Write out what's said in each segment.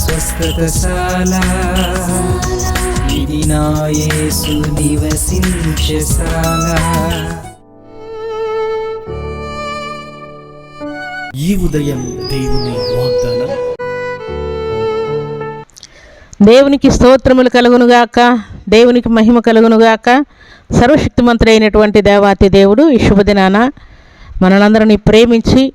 స్వస్థతశాల. ఇది నా యేసు నివసించశాల ఈ ఉదయం దేవుని వాగ్దానం. దేవునికి స్తోత్రములు కలుగునుగాక దేవునికి మహిమ కలుగునుగాక సర్వశక్తిమంతుడైనటువంటి దేవాతి దేవుడు ఈ శుభదినాన మనలందరినీ ప్రేమించి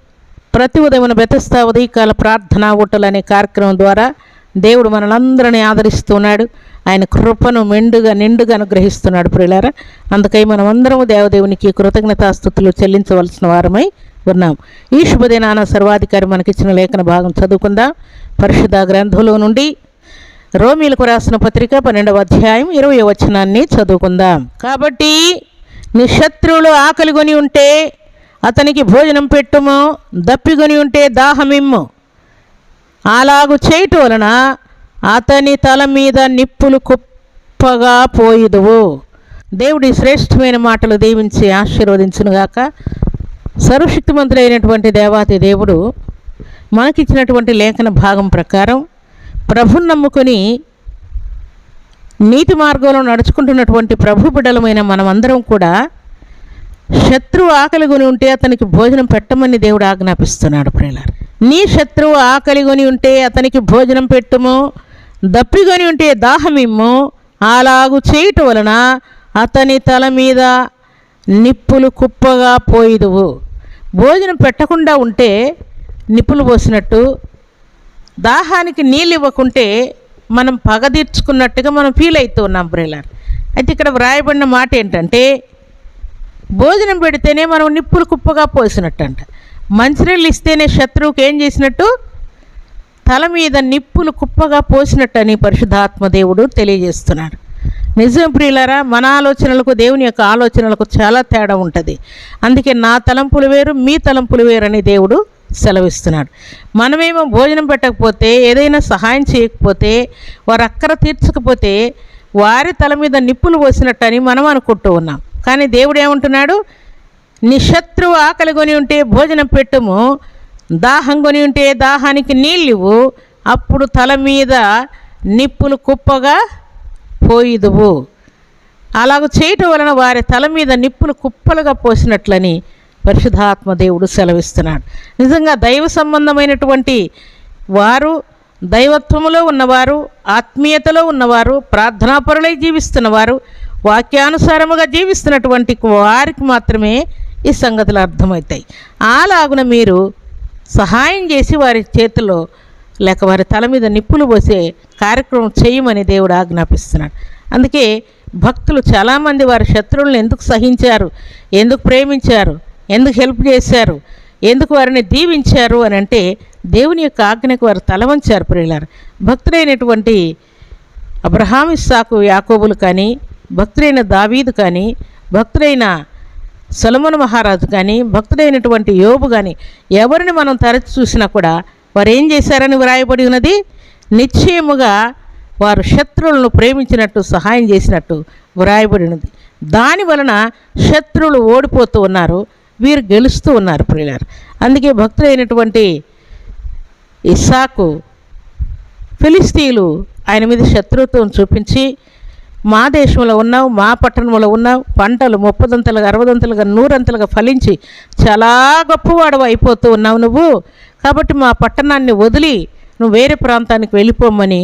ప్రతి ఉదయం బెతస్తా ఉదయకాల ప్రార్థనా ఓటలు అనే కార్యక్రమం ద్వారా దేవుడు మనలందరినీ ఆదరిస్తున్నాడు. ఆయన కృపను మెండుగా నిండుగా అనుగ్రహిస్తున్నాడు ప్రియులారా. అందుకై అందరం దేవదేవునికి కృతజ్ఞతాస్థుతులు చెల్లించవలసిన వారమై ఉన్నాం. ఈ శుభదినాన సర్వాధికారి మనకిచ్చిన లేఖన భాగం చదువుకుందాం. పరిశుద్ధ గ్రంథంలో నుండి రోమిలకు రాసిన పత్రిక పన్నెండవ అధ్యాయం ఇరవై వచనాన్ని చదువుకుందాం. కాబట్టి నీ శత్రువులు ఆకలిగొని ఉంటే అతనికి భోజనం పెట్టుము దప్పిగొని ఉంటే దాహమిమ్ము. అలాగు చేయటం వలన అతని తల మీద నిప్పులు కుప్పగా పోయిదువు. దేవుడి శ్రేష్టమైన మాటలు దీవించి ఆశీర్వదించునుగాక. సర్వశక్తిమంతులైనటువంటి దేవాతి దేవుడు మనకిచ్చినటువంటి లేఖన భాగం ప్రకారం ప్రభుని నమ్ముకొని నీతి మార్గంలో నడుచుకుంటున్నటువంటి ప్రభు బిడ్డలమైన మనమందరం కూడా శత్రువు ఆకలి కొని ఉంటే అతనికి భోజనం పెట్టమని దేవుడు ఆజ్ఞాపిస్తున్నాడు ప్రియులారు. నీ శత్రువు ఆకలి కొని ఉంటే అతనికి భోజనం పెట్టుము దప్పిగొని ఉంటే దాహమిమ్ము అలాగు చేయటం వలన అతని తల మీద నిప్పులు కుప్పగా పోయిదువు. భోజనం పెట్టకుండా ఉంటే నిప్పులు పోసినట్టు దాహానికి నీళ్ళు ఇవ్వకుంటే మనం పగ తీర్చుకున్నట్టుగా మనం ఫీల్ అవుతూ ఉన్నాం బ్రేలర్ అయితే ఇక్కడ వ్రాయబడిన మాట ఏంటంటే భోజనం పెడితేనే మనం నిప్పులు కుప్పగా పోసినట్టు అంట మంచినీళ్ళు ఇస్తేనే శత్రువుకి ఏం చేసినట్టు? తల మీద నిప్పులు కుప్పగా పోసినట్టు అని పరిశుద్ధాత్మదేవుడు తెలియజేస్తున్నాడు. నిజం ప్రియులరా మన ఆలోచనలకు దేవుని యొక్క ఆలోచనలకు చాలా తేడా ఉంటుంది. అందుకే నా తలంపులు వేరు మీ తలంపులు వేరు అని దేవుడు సెలవిస్తున్నాడు. మనమేమో భోజనం పెట్టకపోతే ఏదైనా సహాయం చేయకపోతే వారు అక్కర తీర్చకపోతే వారి తల మీద నిప్పులు పోసినట్టని మనం అనుకుంటూ ఉన్నాం. కానీ దేవుడు ఏమంటున్నాడు? నీ శత్రువు ఆకలి కొని ఉంటే భోజనం పెట్టుము దాహం కొని ఉంటే దాహానికి నీళ్ళువు అప్పుడు తల మీద నిప్పులు కుప్పగా పోయిదువు. అలాగ చేయటం వలన వారి తల మీద నిప్పులు కుప్పలుగా పోసినట్లని పరిశుధాత్మ దేవుడు సెలవిస్తున్నాడు. నిజంగా దైవ సంబంధమైనటువంటి వారు దైవత్వములో ఉన్నవారు ఆత్మీయతలో ఉన్నవారు ప్రార్థనాపరులై జీవిస్తున్నవారు వాక్యానుసారముగా జీవిస్తున్నటువంటి వారికి మాత్రమే ఈ సంగతులు అర్థమవుతాయి. అలాగున మీరు సహాయం చేసి వారి చేతిలో లేక వారి తల మీద నిప్పులు పోసే కార్యక్రమం చేయమని దేవుడు ఆజ్ఞాపిస్తున్నాడు. అందుకే భక్తులు చాలామంది వారి శత్రువులను ఎందుకు సహించారు? ఎందుకు ప్రేమించారు? ఎందుకు హెల్ప్ చేశారు? ఎందుకు వారిని దీవించారు అని అంటే దేవుని యొక్క ఆజ్ఞకు వారు తలవంచారు ప్రియులారు. భక్తుడైనటువంటి అబ్రహాం ఇస్సాకు యాకోబులు కానీ భక్తుడైన దావీదు కానీ భక్తుడైన సొలమన్ మహారాజు కానీ భక్తుడైనటువంటి యోబు కానీ ఎవరిని మనం తరచి చూసినా కూడా వారు ఏం చేశారని వ్రాయబడి ఉన్నది? నిశ్చయముగా వారు శత్రువులను ప్రేమించినట్టు సహాయం చేసినట్టు వ్రాయబడి ఉన్నది. దాని వలన శత్రువులు ఓడిపోతూ ఉన్నారు వీరు గెలుస్తూ ఉన్నారు ప్రియులారు. అందుకే భక్తుడైనటువంటి ఇసాకు ఫిలిస్తీన్లు ఆయన మీద శత్రుత్వం చూపించి మా దేశంలో ఉన్నావు మా పట్టణంలో ఉన్నావు పంటలు ముప్పదంతలుగా అరవదంతలుగా నూరంతలుగా ఫలించి చాలా గొప్పవాడు అయిపోతూ ఉన్నావు నువ్వు. కాబట్టి మా పట్టణాన్ని వదిలి నువ్వు వేరే ప్రాంతానికి వెళ్ళిపోమని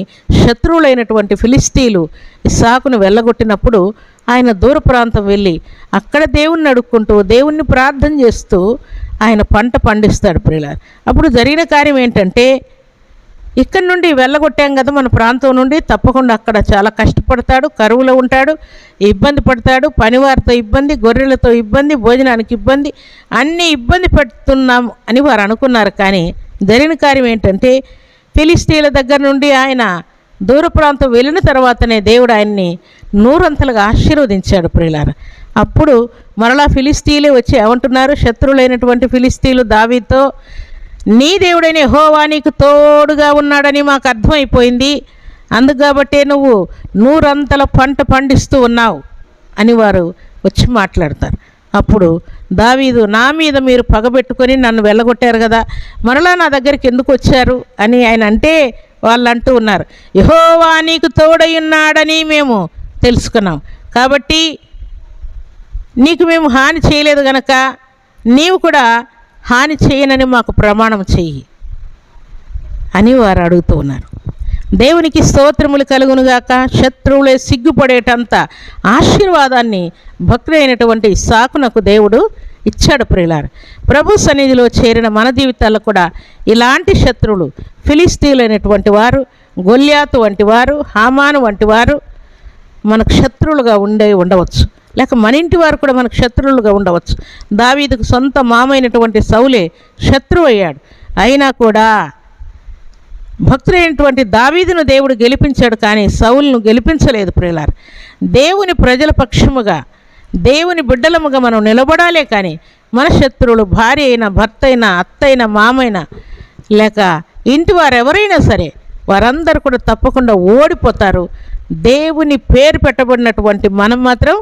శత్రువులైనటువంటి ఫిలిస్తీలు ఇసాకును వెళ్ళగొట్టినప్పుడు ఆయన దూర ప్రాంతం వెళ్ళి అక్కడ దేవుణ్ణి అడుక్కుంటూ దేవుణ్ణి ప్రార్థన చేస్తూ ఆయన పంట పండిస్తాడు ప్రియులారు. అప్పుడు జరిగిన కార్యం ఏంటంటే ఇక్కడ నుండి వెళ్ళగొట్టాం కదా మన ప్రాంతం నుండి. తప్పకుండా అక్కడ చాలా కష్టపడతాడు కరువులో ఉంటాడు ఇబ్బంది పడతాడు పనివారితో ఇబ్బంది గొర్రెలతో ఇబ్బంది భోజనానికి ఇబ్బంది అన్ని ఇబ్బంది పడుతున్నాం అని వారు అనుకున్నారు. కానీ జరిగిన కార్యం ఏంటంటే ఫిలిస్తీన్ల దగ్గర నుండి ఆయన దూర ప్రాంతం వెళ్ళిన తర్వాతనే దేవుడు ఆయన్ని నూరంతలుగా ఆశీర్వదించాడు ప్రియులార. అప్పుడు మరలా ఫిలిస్తీలే వచ్చి ఏమంటున్నారు? శత్రువులైనటువంటి ఫిలిస్తీన్లు దావీతో నీ దేవుడైన హోవా నీకు తోడుగా ఉన్నాడని మాకు అర్థమైపోయింది. అందుకు కాబట్టే నువ్వు నూరంతల పంట పండిస్తూ ఉన్నావు అని వారు వచ్చి మాట్లాడతారు. అప్పుడు దావీదు నా మీద మీరు పగబెట్టుకొని నన్ను వెళ్ళగొట్టారు కదా మరలా నా దగ్గరికి ఎందుకు వచ్చారు అని ఆయన అంటే వాళ్ళు అంటూ ఉన్నారు. యహోవా నీకు తోడై ఉన్నాడని మేము తెలుసుకున్నాం. కాబట్టి నీకు మేము హాని చేయలేదు గనక నీవు కూడా హాని చేయనని మాకు ప్రమాణం చెయ్యి అని వారు అడుగుతూ ఉన్నారు. దేవునికి స్తోత్రములు కలుగునుగాక శత్రువులే సిగ్గుపడేటంత ఆశీర్వాదాన్ని భక్తుడైనటువంటి సాకునకు దేవుడు ఇచ్చాడు ప్రియులారు. ప్రభు సన్నిధిలో చేరిన మన జీవితాల్లో కూడా ఇలాంటి శత్రువులు ఫిలిస్తీన్లైనటువంటి వారు గొల్యాతు వంటి వారు హామాను వంటి వారు మనకు శత్రువులుగా ఉండే ఉండవచ్చు. లేక మన ఇంటి వారు కూడా మనకు శత్రువులుగా ఉండవచ్చు. దావీదుకు సొంత మామైనటువంటి సౌలే శత్రువు అయ్యాడు అయినా కూడా భక్తులైనటువంటి దావీదును దేవుడు గెలిపించాడు కానీ సౌలును గెలిపించలేదు ప్రియులారు. దేవుని ప్రజల పక్షముగా దేవుని బిడ్డలముగా మనం నిలబడాలే కానీ మన శత్రువులు భార్య అయినా భర్త అయినా అత్తైనా మామైనా లేక ఇంటి వారు ఎవరైనా సరే వారందరూ కూడా తప్పకుండా ఓడిపోతారు. దేవుని పేరు పెట్టబడినటువంటి మనం మాత్రం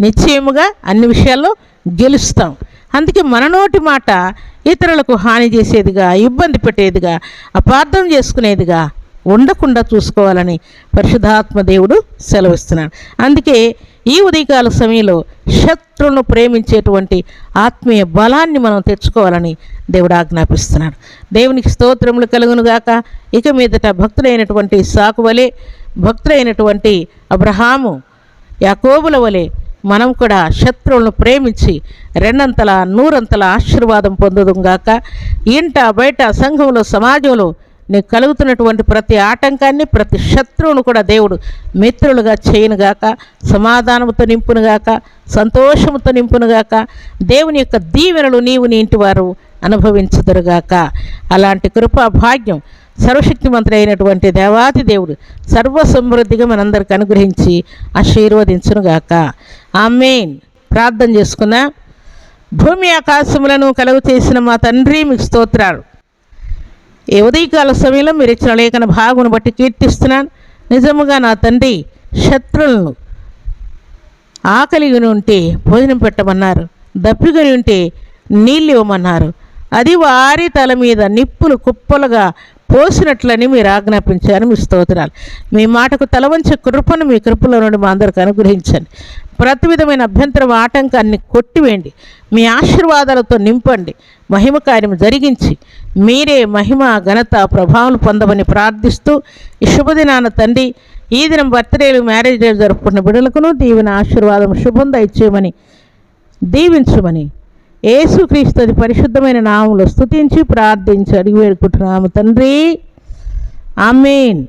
నిశ్చయముగా అన్ని విషయాల్లో గెలుస్తాం. అందుకే మన నోటి మాట ఇతరులకు హాని చేసేదిగా ఇబ్బంది పెట్టేదిగా అపార్థం చేసుకునేదిగా ఉండకుండా చూసుకోవాలని పరిశుధాత్మ దేవుడు సెలవిస్తున్నాడు. అందుకే ఈ ఉదయకాల సమయంలో శత్రువును ప్రేమించేటువంటి ఆత్మీయ బలాన్ని మనం తెచ్చుకోవాలని దేవుడు ఆజ్ఞాపిస్తున్నాడు. దేవునికి స్తోత్రములు కలుగునుగాక ఇక మీదట భక్తులైనటువంటి సాకు వలె అబ్రహాము యాకోబుల వలె మనం కూడా శత్రువులను ప్రేమించి రెండంతల నూరంతల ఆశీర్వాదం పొందుదుగాక ఇంట బయట సంఘంలో సమాజంలో నీకు కలుగుతున్నటువంటి ప్రతి ఆటంకాన్ని ప్రతి శత్రువును కూడా దేవుడు మిత్రులుగా చేయనుగాక సమాధానముతో నింపునుగాక సంతోషముతో నింపునుగాక దేవుని యొక్క దీవెనలు నీవు నీ ఇంటి వారు అనుభవించుదురుగాక అలాంటి కృపా భాగ్యం సర్వశక్తిమంతుడు అయినటువంటి దేవాతి దేవుడు సర్వసమృద్ధిగా మనందరికి అనుగ్రహించి ఆశీర్వదించునుగాక. ఆమెన్. ప్రార్థన చేసుకున్న భూమి ఆకాశములను కలుగు చేసిన మా తండ్రి మీకు స్తోత్రాలు. ఈ ఉదయకాల సమయంలో మీరు ఇచ్చిన లేఖన భాగును బట్టి కీర్తిస్తున్నాను. నిజముగా నా తండ్రి శత్రువులను ఆకలిగిన ఉంటే భోజనం పెట్టమన్నారు. దప్పిగని ఉంటే నీళ్ళు ఇవ్వమన్నారు. అది వారి తల మీద నిప్పులు కుప్పలుగా పోసినట్లని మీరు ఆజ్ఞాపించారు మీ స్తోత్రాలు. మీ మాటకు తల వంచే కృపను మీ కృపలో నుండి మా అందరికి అనుగ్రహించండి. ప్రతి విధమైన అభ్యంతరం ఆటంకాన్ని కొట్టివేయండి. మీ ఆశీర్వాదాలతో నింపండి. మహిమ కార్యం జరిగించి మీరే మహిమ ఘనత ప్రభావం పొందమని ప్రార్థిస్తూ ఈ శుభదినాన తండ్రి ఈ దినం బర్త్డేలు మ్యారేజ్ డే జరుపుకున్న బిడ్డలకును దీవెన ఆశీర్వాదం శుభం దయచేయమని దీవించమని యేసుక్రీస్తు అది పరిశుద్ధమైన నామములు స్థుతించి ప్రార్థించి అడిగి వేడుకుంటున్నాము. తండ్రి ఆమెన్.